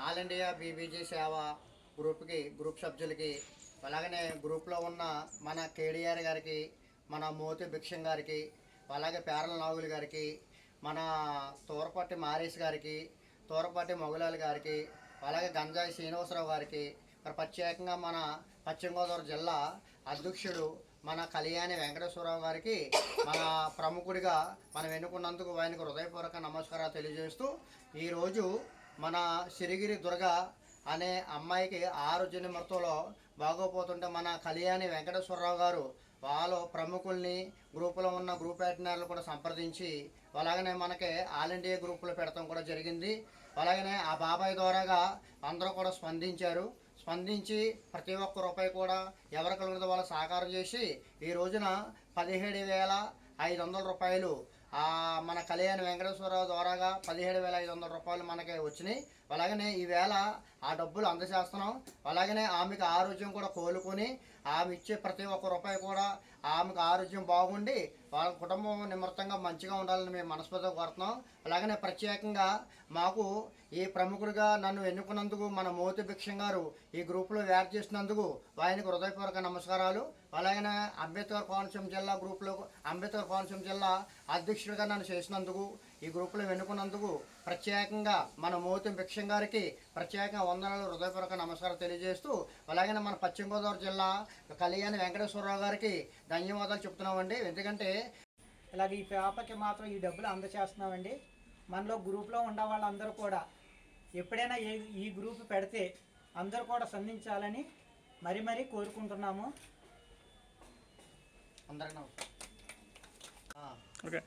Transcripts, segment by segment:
All India BBG సేవ గ్రూప్కి group సభ్యులకి అలాగనే గ్రూప్లో ఉన్న మన కేడిఆర్ గారికి మన మోతి భిక్షం గారికి అలాగే పేరల నాగులు గారికి మన తూరపట్టి మారేష్ గారికి తూరపట్టి మొగలాలి గారికి అలాగే గంజాయి శ్రీనివాసరావు గారికి మరి ప్రత్యేకంగా మన పశ్చిమ గోదావరి జిల్లా అధ్యక్షుడు మన కళ్యాణి వెంకటేశ్వరరావు గారికి మన ప్రముఖుడిగా మనం ఎన్నుకున్నందుకు ఆయనకు హృదయపూర్వక నమస్కారాలు తెలియజేస్తూ ఈరోజు మన సిరిగిరి దుర్గ అనే అమ్మాయికి ఆరు నిమిత్తంలో బాగోపోతుంటే మన కళ్యాణి వెంకటేశ్వరరావు గారు వాళ్ళు ప్రముఖుల్ని గ్రూపులో ఉన్న గ్రూప్ యాటినర్లు కూడా సంప్రదించి అలాగనే మనకి ఆల్ ఇండియా గ్రూపులో పెడతాం కూడా జరిగింది. అలాగనే ఆ బాబాయ్ ద్వారాగా అందరూ కూడా స్పందించారు. స్పందించి ప్రతి ఒక్క రూపాయి కూడా ఎవరికి ఉన్నదో వాళ్ళ సహకారం చేసి ఈ రోజున పదిహేడు వేల ఐదు వందల రూపాయలు మన కళ్యాణ వెంకటేశ్వరరావు ద్వారాగా పదిహేడు వేల ఐదు వందల రూపాయలు మనకి వచ్చినాయి. అలాగనే ఈవేళ ఆ డబ్బులు అందజేస్తున్నాం. అలాగనే ఆమెకు ఆరోగ్యం కూడా కోలుకొని ఆమె ఇచ్చే ప్రతి ఒక్క రూపాయి కూడా ఆమెకు ఆరోగ్యం బాగుండి వాళ్ళ కుటుంబం నిమృతంగా మంచిగా ఉండాలని మేము మనస్ఫూర్తిగా కోరుతున్నాం. అలాగనే ప్రత్యేకంగా మాకు ఈ ప్రముఖుడిగా నన్ను ఎన్నుకున్నందుకు మన మోతి భిక్షం గారు ఈ గ్రూప్లో వేర్ చేసినందుకు ఆయనకు హృదయపూర్వక నమస్కారాలు. అలాగనే అంబేద్కర్ కోనసీమ జిల్లా గ్రూప్లో అంబేద్కర్ కోనసీమ జిల్లా అధ్యక్షుడిగా నన్ను చేసినందుకు ఈ గ్రూప్లో ఎన్నుకున్నందుకు ప్రత్యేకంగా మన మోతి భిక్షం గారికి ప్రత్యేకంగా వందనాలు హృదయపూర్వక నమస్కారం తెలియజేస్తూ అలాగే మన పశ్చిమ గోదావరి జిల్లా కళ్యాణి వెంకటేశ్వరరావు గారికి ధన్యవాదాలు చెప్తున్నామండి. ఎందుకంటే ఇలాగ ఈ పాపకి మాత్రం ఈ డబ్బులు అందచేస్తున్నామండి. మనలో గ్రూప్లో ఉన్న వాళ్ళందరూ కూడా ఎప్పుడైనా ఏ ఈ గ్రూప్ పెడితే అందరూ కూడా సంధించాలని మరీ మరీ కోరుకుంటున్నాము. అందరికీ. ఓకే.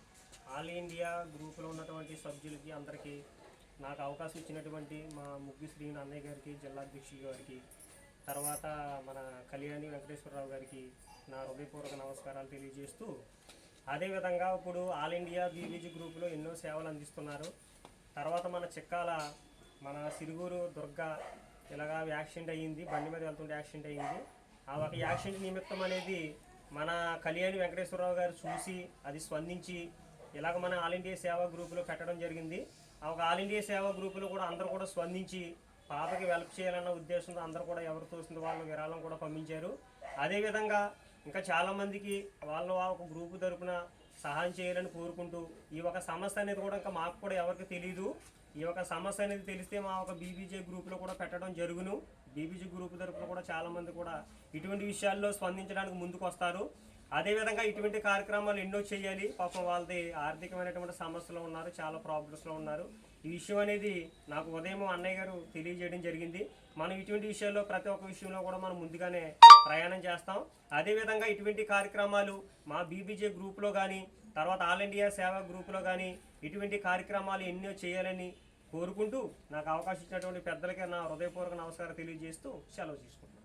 ఆల్ ఇండియా గ్రూప్లో ఉన్నటువంటి సభ్యులకి అందరికీ నాకు అవకాశం ఇచ్చినటువంటి మా ముగ్గు శ్రీ అన్నయ్య గారికి జిల్లా అధ్యక్షులు గారికి తర్వాత మన కళ్యాణి వెంకటేశ్వరరావు గారికి నా హృదయపూర్వక నమస్కారాలు తెలియజేస్తూ అదేవిధంగా ఇప్పుడు ఆల్ ఇండియా బీబీజీ గ్రూపులో ఎన్నో సేవలు అందిస్తున్నారు. తర్వాత మన చిక్కాల మన సిరుగురు దుర్గ ఇలాగా యాక్సిడెంట్ అయ్యింది బండి మీద వెళ్తుంటే యాక్సిడెంట్ అయ్యింది. ఆ ఒక యాక్సిడెంట్ నిమిత్తం అనేది మన కళ్యాణి వెంకటేశ్వరరావు గారు చూసి అది స్పందించి ఇలాగ మన ఆల్ ఇండియా సేవా గ్రూపులో పెట్టడం జరిగింది. ఆ ఒక ఆల్ ఇండియా సేవా గ్రూపులో కూడా అందరూ కూడా స్పందించి పాపకి వెల్ప్ చేయాలన్న ఉద్దేశంతో అందరూ కూడా ఎవరు తోసిన వాళ్ళు విరాళం కూడా పంపించారు. అదేవిధంగా ఇంకా చాలామందికి వాళ్ళ ఒక గ్రూపు తరపున సహాయం చేయాలని కోరుకుంటూ ఈ ఒక సమస్య అనేది కూడా ఇంకా మాకు కూడా ఎవరికి తెలియదు ఈ ఒక సమస్య అనేది తెలిస్తే మా ఒక బీబీజే గ్రూప్లో కూడా పెట్టడం జరుగును. బీబీజీ గ్రూప్ తరపున కూడా చాలామంది కూడా ఇటువంటి విషయాల్లో స్పందించడానికి ముందుకు వస్తారు అదేవిధంగా ఇటువంటి కార్యక్రమాలు ఎన్నో చేయాలి. పాపం వాళ్ళది ఆర్థికమైనటువంటి సమస్యలు ఉన్నారు చాలా ప్రాబ్లమ్స్లో ఉన్నారు. ఈ విషయం అనేది నాకు ఉదయం అన్నయ్య గారు తెలియజేయడం జరిగింది. మనం ఇటువంటి విషయాల్లో ప్రతి ఒక్క విషయంలో కూడా మనం ముందుగానే ప్రయాణం చేస్తాం. అదేవిధంగా ఇటువంటి కార్యక్రమాలు మా బీబీజే గ్రూప్లో కానీ తర్వాత ఆల్ ఇండియా సేవా గ్రూప్లో కానీ ఇటువంటి కార్యక్రమాలు ఎన్నో చేయాలని కోరుకుంటూ నాకు అవకాశం ఇచ్చినటువంటి పెద్దలకి నా హృదయపూర్వక నమస్కారం తెలియజేస్తూ సెలవు తీసుకుంటున్నాను.